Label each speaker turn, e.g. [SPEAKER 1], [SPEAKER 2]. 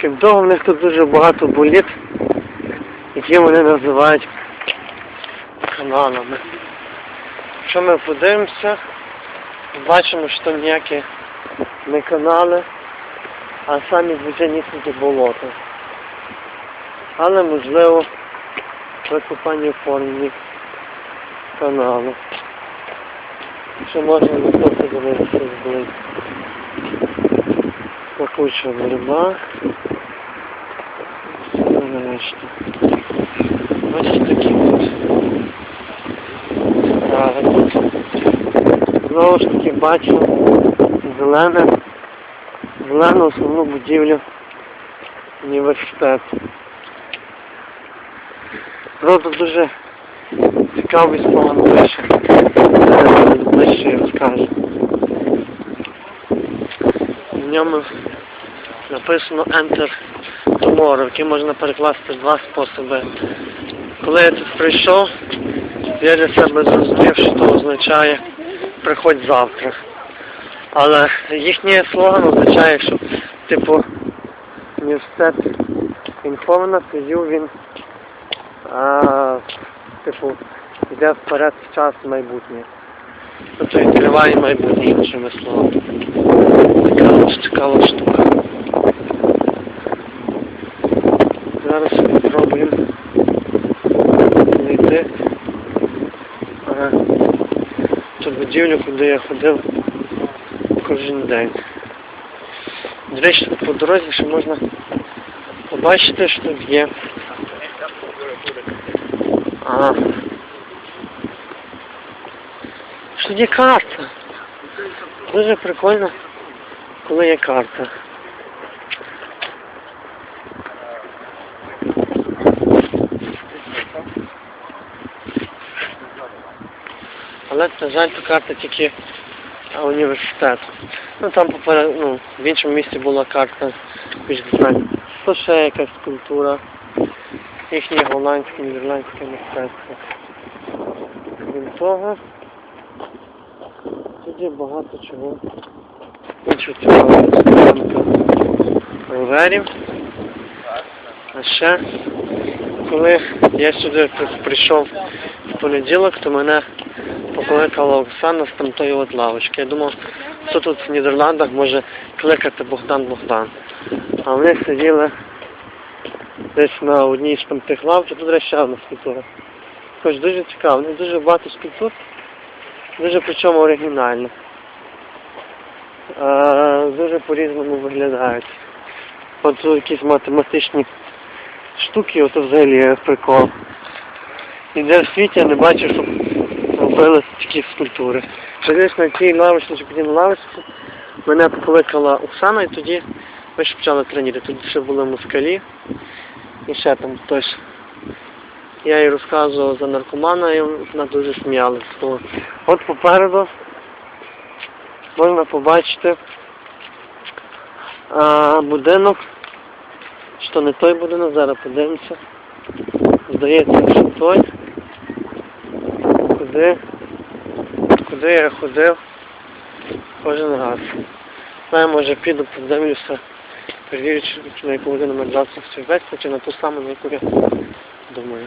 [SPEAKER 1] Крім того, в них тут дуже багато боліт, які вони називають каналами. Якщо ми подивимося, бачимо, що там ніякі не канали, а самі звичайнісінькі болота. Але можливо викопані в формі каналу. Що можна на то подивитися зблизька. Пахуча решта. Ось такі от. справи. Знову ж таки бачу зелене, зелену основну будівлю університету. Правда дуже цікавий спогад пише. Ближче розкажу. В ньому написано Enter Який можна перекласти в два способи. Коли я тут прийшов, я для себе зрозумів, що це означає приходь завтра. Але їхній слоган означає, що типу університет інформна, тоді він а, типу йде вперед в час майбутнє. Тобто відкриває майбутнє іншими словами. Така ось цікава штука. Зараз спробуємо знайти ага, ту будівлю, куди я ходив кожен день. До речі, тут по дорозі ще можна побачити, що тут є. Ага. Що є карта. Дуже прикольно, коли є карта. Але, на жаль, то карта тільки університету. Ну там поперед, ну, в іншому місці була карта більш детальна. То ще якась культура, їхнє голландське, нідерландське мистецтво. Крім того, тут є багато чого. Іншого роверів. А ще, коли я сюди прийшов в понеділок, то мене покликала Оксана з тамтої от лавочки. Я думав, хто тут в Нідерландах може кликати Богдан Богдан. А вони сиділи десь на одній з там тих лав, тут ще скульптура. Хоч дуже цікаво, в дуже багато скульптур, дуже причому оригінально. Дуже по-різному виглядають. От тут якісь математичні штуки, ото взагалі прикол. Ніде в світі я не бачу, щоб робили такі скульптури. Десь на цій лавочці, потім лавочці, мене покликала Оксана, і тоді ми ще почали тренувати. Тут ще були москалі, і ще там хтось. Я їй розказував за наркомана, і вона дуже сміялась. з. От попереду можна побачити а, будинок. Що не той будинок, зараз подивимося. Здається, що той. Куди? Куди я ходив кожен раз. Знаю, може піду подивлюся, перевірю, на яку годину ми завтра все вести, чи на ту саму, на яку я думаю.